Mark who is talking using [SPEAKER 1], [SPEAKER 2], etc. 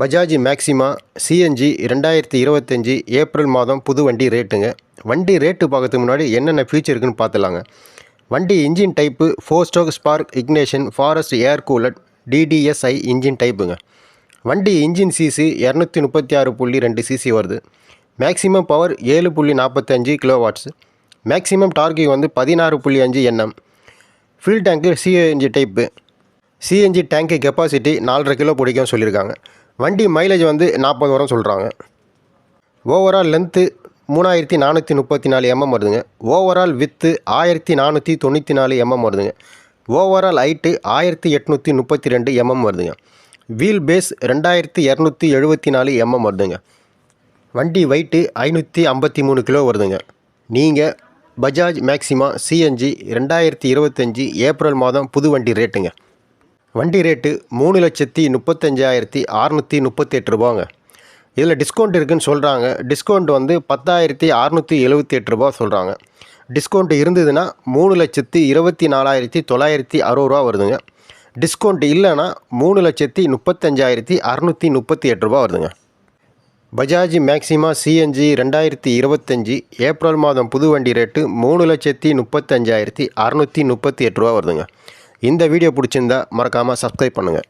[SPEAKER 1] Bajaj maxima CNG ரெண்டாயிரத்தி இருபத்தஞ்சி April மாதம் புது வண்டி ரேட்டுங்க. வண்டி ரேட்டு பார்க்கறதுக்கு முன்னாடி என்னென்ன ஃபியூச்சர் இருக்குன்னு பார்த்துலாங்க. வண்டி engine type four stroke spark ignition forced air cooled DTSI engine டைப்புங்க வண்டி இன்ஜின் சிசி இரநூத்தி முப்பத்தி ஆறு புள்ளி ரெண்டு சிசி வருது. மேக்ஸிமம் பவர் ஏழு புள்ளி நாற்பத்தஞ்சு கிலோ வாட்ஸ் மேக்ஸிமம் டார்கிங் வந்து பதினாறு புள்ளி அஞ்சு எண்ணம் fill tank CNG type CNG tank capacity நாலரை கிலோ பிடிக்கும் சொல்லியிருக்காங்க. வண்டி மைலேஜ் வந்து நாற்பது வரும் சொல்கிறாங்க ஓவரால் லென்த்து மூணாயிரத்தி நானூற்றி முப்பத்தி நாலு எம்எம் வருதுங்க. ஓவரால் வித்து ஆயிரத்தி நானூற்றி தொண்ணூற்றி நாலு எம்எம் வருதுங்க. ஓவரால் ஹைட்டு ஆயிரத்தி எட்நூற்றி முப்பத்தி ரெண்டு எம்எம் வருதுங்க. வீல் பேஸ் ரெண்டாயிரத்தி இரநூத்தி எழுபத்தி நாலு எம்எம் வருதுங்க. வண்டி வெயிட்டு ஐநூற்றி ஐம்பத்தி மூணு கிலோ வருதுங்க. நீங்கள் பஜாஜ் மேக்ஸிமா சிஎன்ஜி ரெண்டாயிரத்தி இருபத்தஞ்சி ஏப்ரல் மாதம் புது வண்டி ரேட்டுங்க வண்டி ரேட்டு மூணு லட்சத்தி முப்பத்தஞ்சாயிரத்தி அறநூற்றி முப்பத்தெட்டு ரூபாங்க. இதில் டிஸ்கவுண்ட் இருக்குதுன்னு சொல்கிறாங்க டிஸ்கவுண்ட் வந்து பத்தாயிரத்தி அறநூற்றி எழுபத்தி எட்டு ரூபா சொல்கிறாங்க டிஸ்கவுண்ட் இருந்ததுன்னா மூணு லட்சத்தி இருபத்தி நாலாயிரத்தி தொள்ளாயிரத்தி அறுபது ரூபா வருதுங்க. டிஸ்கவுண்ட் இல்லைன்னா மூணு லட்சத்தி முப்பத்தஞ்சாயிரத்தி அறநூற்றி முப்பத்தி எட்டு ரூபா வருதுங்க. பஜாஜ் மேக்ஸிமா சிஎன்ஜி ரெண்டாயிரத்தி இருபத்தஞ்சி ஏப்ரல் மாதம் புது வண்டி ரேட்டு மூணு லட்சத்தி முப்பத்தஞ்சாயிரத்தி அறநூற்றி முப்பத்தி எட்டு ரூபா வருதுங்க. இந்த வீடியோ பிடிச்சிருந்தா மறக்காமல் சப்ஸ்கிரைப் பண்ணுங்கள்